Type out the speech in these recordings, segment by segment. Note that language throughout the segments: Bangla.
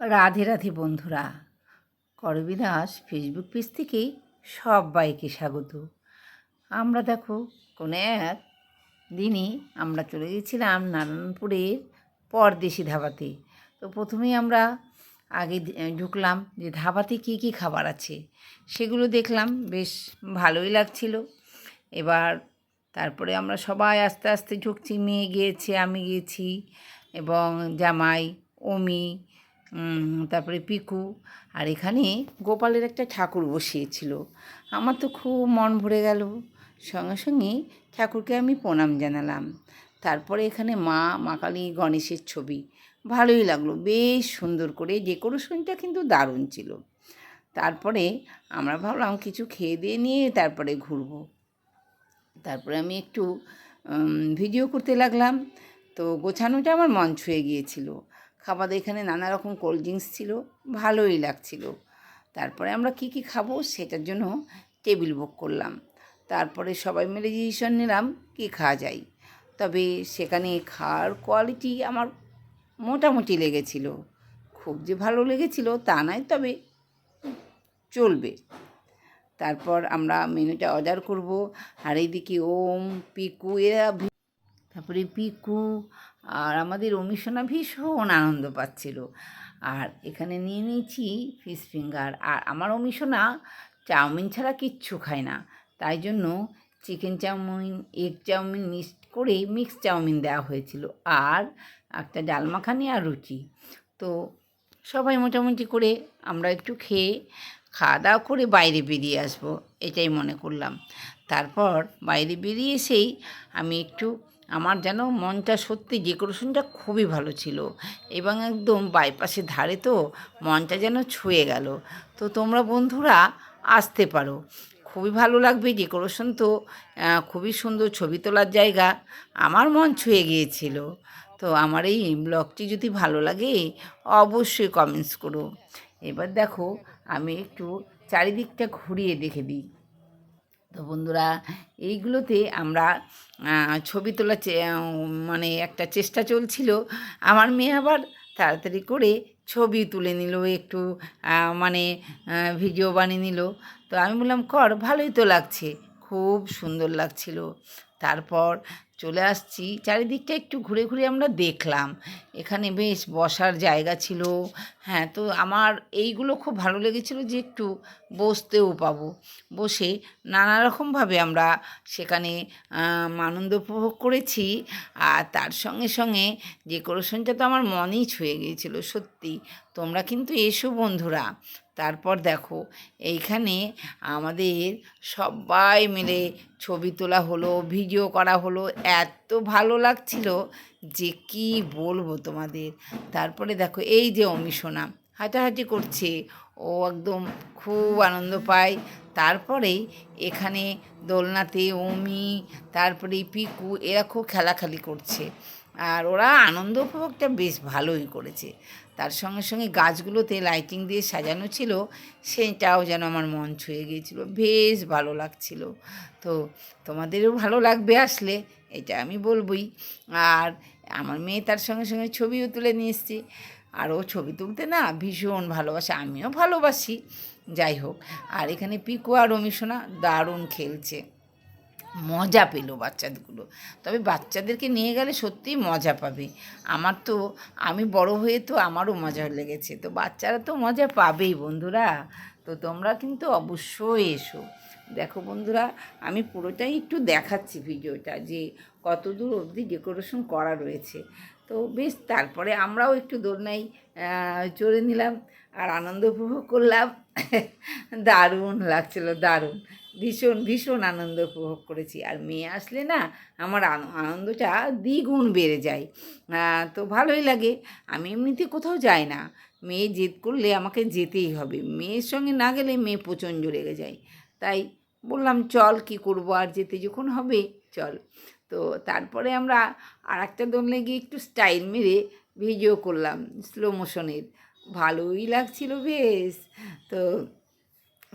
রাধে রাধে বন্ধুরা। করবিদাস ফেসবুক পেজ থেকে সবাইকে স্বাগত। আমরা দেখো, কোনো এক দিনে আমরা চলে গেছিলাম নারায়ণপুরের পরদেশি ধাবাতে। তো প্রথমেই আমরা আগে ঢুকলাম যে ধাবাতে কী কী খাবার আছে। সেগুলো দেখলাম, বেশ ভালোই লাগছিল। এবার তারপরে আমরা সবাই আস্তে আস্তে ঢুকছি, মেয়ে গিয়েছে, আমি গিয়েছি এবং জামাই, অমি তারপরে পিকু। আর এখানে গোপালের একটা ঠাকুর বসিয়েছিল। আমার তো খুব মন ভরে গেল। সঙ্গে সঙ্গে ঠাকুরকে আমি প্রণাম জানালাম। তারপরে এখানে মা মা কালী, গণেশের ছবি। ভালোই লাগল। বেশ সুন্দর করে ডেকোরেশনটা কিন্তু দারুণ ছিল। তারপরে আমরা ভাবলাম কিছু খেয়ে দিয়ে নিয়ে তারপরে ঘুরবো। তারপরে আমি একটু ভিডিও করতে লাগলাম। তো গোছানোটা আমার মন ছুঁয়ে গিয়েছিল। খাবার এখানে নানা রকম কোল্ড ড্রিঙ্কস ছিল, ভালোই লাগছিল। তারপরে আমরা কি কি খাব সেটার জন্য টেবিল বুক করলাম। তারপরে সবাই মিলে ডিসিশন নিলাম কি খাওয়া যায়। তবে সেখানে খাওয়ার কোয়ালিটি আমার মোটামুটি লেগেছিল। খুব যে ভালো লেগেছিল তা নয়, তবে চলবে। তারপর আমরা মেনুটা অর্ডার করব। আর এইদিকে ওম, পিকু, এরা তারপরে পিকু আর আমাদের অমিশনা ভীষণ আনন্দ পাচ্ছিল। আর এখানে নিয়ে নিয়েছি ফিশ ফিঙ্গার। আর আমার অমিশনা চাউমিন ছাড়া কিচ্ছু খায় না। তাই জন্য chicken chowmein, egg chowmein mixed করে মিক্স চাউমিন দেওয়া হয়েছিল। আর একটা ডাল মাখানি আর রুচি তো সবাই মোটামুটি করে আমরা একটু খেয়ে খাওয়া দাওয়া করে বাইরে বেরিয়ে আসব, এটাই মনে করলাম। তারপর বাইরে বেরিয়ে এসেই আমি একটু আমার যেন মনটা সত্যি ডেকোরেশনটা খুবই ভালো ছিল এবং একদম বাইপাসের ধারে তো মনটা যেন ছুঁয়ে গেল। তো তোমরা বন্ধুরা আসতে পারো। খুবই ভালো লাগবে ডেকোরেশন তো খুবই সুন্দর ছবি তোলার জায়গা। আমার মন ছুঁয়ে গিয়েছিল। তো আমার এই ব্লগটি যদি ভালো লাগে, অবশ্যই কমেন্টস করো। এবার দেখো, আমি একটু চারিদিকটা ঘুরিয়ে দেখে দিই। তো বন্ধুরা, এইগুলোতে আমরা ছবি তোলার মানে একটা চেষ্টা চলছিল। আমার মেয়ে আবার তাড়াতাড়ি করে ছবি তুলে নিল, একটু মানে ভিডিও বানিয়ে নিল। তো আমি বললাম, কর, ভালোই তো লাগছে। খুব সুন্দর লাগছিল। তারপর চলে আসছি। চারিদিকটা একটু ঘুরে ঘুরে আমরা দেখলাম। এখানে বেশ বসার জায়গা ছিল। হ্যাঁ তো আমার এইগুলো খুব ভালো লেগেছিলো যে একটু বসতেও পাবো। বসে নানা রকমভাবে আমরা সেখানে আনন্দ উপভোগ করেছি। আর তার সঙ্গে সঙ্গে ডেকোরেশনটা তো আমার মনেই ছুঁয়ে গিয়েছিল, সত্যি। তোমরা কিন্তু এসো বন্ধুরা। তারপর দেখো, এইখানে আমাদের সবাই মিলে ছবি তোলা হলো, ভিডিও করা হলো, এত ভালো লাগছিল যে কি বলব তোমাদের। তারপরে দেখো, এই যে অমিশোনা হাঁটাহাঁটি করছে, ও একদম খুব আনন্দ পায়। তারপরে এখানে দোলনাতে অমি, তারপরে পিকু, এরা খুব খেলাখালি করছে। আর ওরা আনন্দ উপভোগটা বেশ ভালোই করেছে। তার সঙ্গে সঙ্গে গাছগুলোতে লাইটিং দিয়ে সাজানো ছিল, সেটাও যেন আমার মন ছুঁয়ে গিয়েছিল। বেশ ভালো লাগছিল। তো তোমাদেরও ভালো লাগবে আসলে, এটা আমি বলবই। আর আমার মেয়ে তার সঙ্গে সঙ্গে ছবিও তুলে নিয়ে এসছে। আর ও ছবি তুলতে না ভীষণ ভালোবাসে, আমিও ভালোবাসি। যাই হোক, আর এখানে পিকু আর অমিশোনা দারুণ খেলছে। মজা পেল বাচ্চাগুলো। তবে বাচ্চাদেরকে নিয়ে গেলে সত্যিই মজা পাবে। আমার তো, আমি বড় হয়ে তো আমারও মজা লেগেছে। তো বাচ্চারা তো মজা পাবেই বন্ধুরা। তো তোমরা কিন্তু অবশ্যই এসো। দেখো বন্ধুরা, আমি পুরোটাই একটু দেখাচ্ছি ভিডিওটা যে কত দূর অবধি ডেকোরেশন করা রয়েছে। তো বেশ, তারপরে আমরাও একটু দোলনায় চড়ে নিলাম আর আনন্দ উপভোগ করলাম। দারুণ লাগছিল, দারুণ। ভীষণ ভীষণ আনন্দ উপভোগ করেছি। আর মেয়ে আসলে না, আমার আনন্দটা দ্বিগুণ বেড়ে যায়। তো ভালোই লাগে। আমি এমনিতে কোথাও যাই না। মেয়ে জেদ করলে আমাকে যেতেই হবে। মেয়ের সঙ্গে না গেলে মেয়ে প্রচণ্ড রেগে যায়। তাই বললাম, চল, কি করব? আর যেতে যখন হবে, চল। তো তারপরে আমরা আর একটা দোলনে গিয়ে একটু স্টাইল মেরে ভিডিও করলাম স্লো মোশনের ভালোই লাগছিল বেশ। তো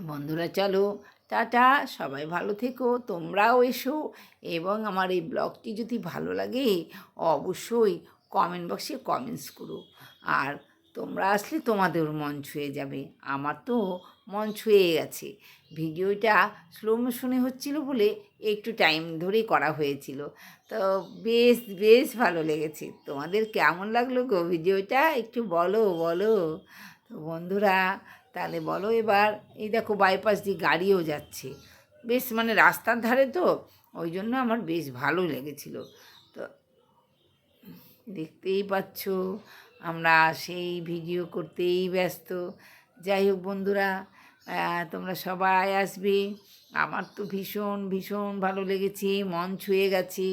বন্ধুরা, চলো টাটা, সবাই ভালো থেকো, তোমরাও এসো এবং আমার এই ব্লগটি যদি ভালো লাগে অবশ্যই কমেন্ট বক্সে কমেন্টস করো। আর তোমরা আসলে তোমাদের মন ছুঁয়ে যাবে। আমার তো মন ছুঁয়ে গেছে। ভিডিওটা স্লো মোশনে হচ্ছিল বলে একটু টাইম ধরেই করা হয়েছিল। তো বেশ বেশ ভালো লেগেছে। তোমাদের কেমন লাগল গো ভিডিওটা? একটু বলো বলো। তো বন্ধুরা তাহলে বলো এবার, এই দেখো বাইপাস দিয়ে গাড়িও যাচ্ছে। বেশ মানে রাস্তার ধারে তো, ওই জন্য আমার বেশ ভালো লেগেছিল। তো দেখতেই পাচ্ছ, আমরা সেই ভিডিও করতেই ব্যস্ত। যাই হোক বন্ধুরা তোমরা সবাই আসবে। আমার তো ভীষণ ভীষণ ভালো লেগেছে, মন ছুঁয়ে গেছে।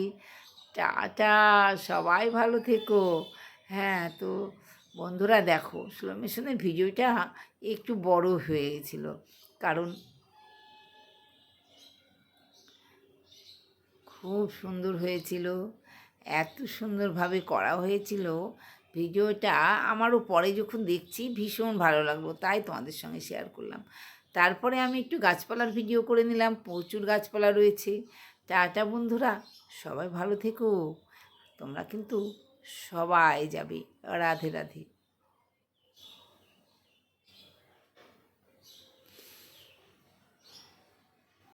টাটা, সবাই ভালো থেকো। হ্যাঁ তো বন্ধুরা দেখো স্লো মোশনের ভিডিওটা একটু বড় হয়ে গেছিল। কারণ খুব সুন্দর হয়েছিল, এত সুন্দরভাবে করা হয়েছিল। ভিডিওটা আমারও পরে যখন দেখছি ভীষণ ভালো লাগল, তাই তোমাদের সঙ্গে শেয়ার করলাম। তারপরে আমি একটু গাছপালার ভিডিও করে নিলাম, প্রচুর গাছপালা রয়েছে। টাটা বন্ধুরা, সবাই ভালো থেকো। তোমরা কিন্তু সবাই যাবে রাধে রাধে।